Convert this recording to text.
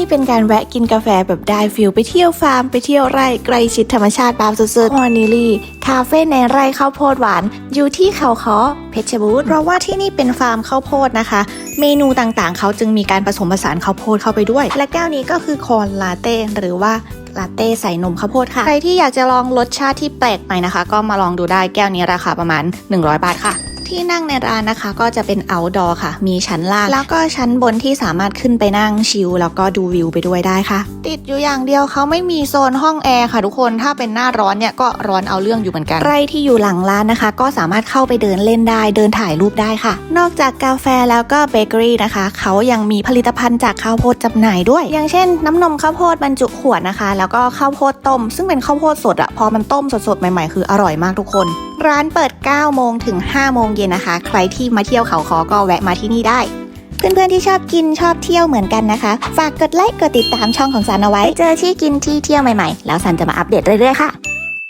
นี่เป็นการแวะกินกาแฟแบบได้ฟิลไปเที่ยวฟาร์มไปเที่ยวไร่ใกลชิดธรรมชาติแบบสุดๆฮอนิลี่คาเฟ่ในไร่ข้าวโพดหวาน อยู่ที่เขาคอเพชรบูรณ์เพราะว่าที่นี่เป็นฟาร์มข้าวโพดนะคะ เมนูต่างๆ เขาจึงมีการผสมผสานข้าวโพดเข้าไปด้วย และแก้วนี้ก็คือคอนลาเต้หรือว่าลาเต้ใส่นมข้าวโพดค่ะ ใครที่อยากจะลองรสชาติที่แปลกใหม่นะคะ ก็มาลองดูได้แก้วนี้ราคาประมาณ 100 บาทค่ะ ที่นั่งในร้านนะคะก็จะเป็น outdoor ค่ะ มีชั้นล่าง แล้วก็ชั้นบนที่สามารถขึ้นไปนั่งชิลแล้วก็ดูวิวไปด้วยได้ค่ะ ติดอยู่อย่างเดียวเขาไม่มีโซนห้องแอร์ค่ะทุกคนถ้าเป็นหน้าร้อนเนี่ยก็ร้อนเอาเรื่องอยู่เหมือนกันไรที่อยู่หลังร้านนะคะ ก็สามารถเข้าไปเดินเล่นได้เดินถ่ายรูปได้ค่ะ นอกจากกาแฟแล้วก็เบเกอรี่นะคะเขายังมีผลิตภัณฑ์จากข้าวโพดจำหน่ายด้วย อย่างเช่น น้ำนมข้าวโพดบรรจุขวดนะคะ แล้วก็ข้าวโพดต้ม ซึ่งเป็นข้าวโพดสดอะพอมันต้มสดๆใหม่ๆคืออร่อยมากทุกคน ร้านเปิด 9 โมงถึง 5 โมงเย็นนะคะ ใครที่มาเที่ยวเขาคอก็แวะมาที่นี่ได้ เพื่อนๆที่ชอบกินชอบเที่ยวเหมือนกันนะคะ ฝากกดไลค์กดติดตามช่องของซันเอาไว้ เจอที่กินที่เที่ยวใหม่ๆ แล้วซันจะมาอัปเดตเรื่อยๆค่ะ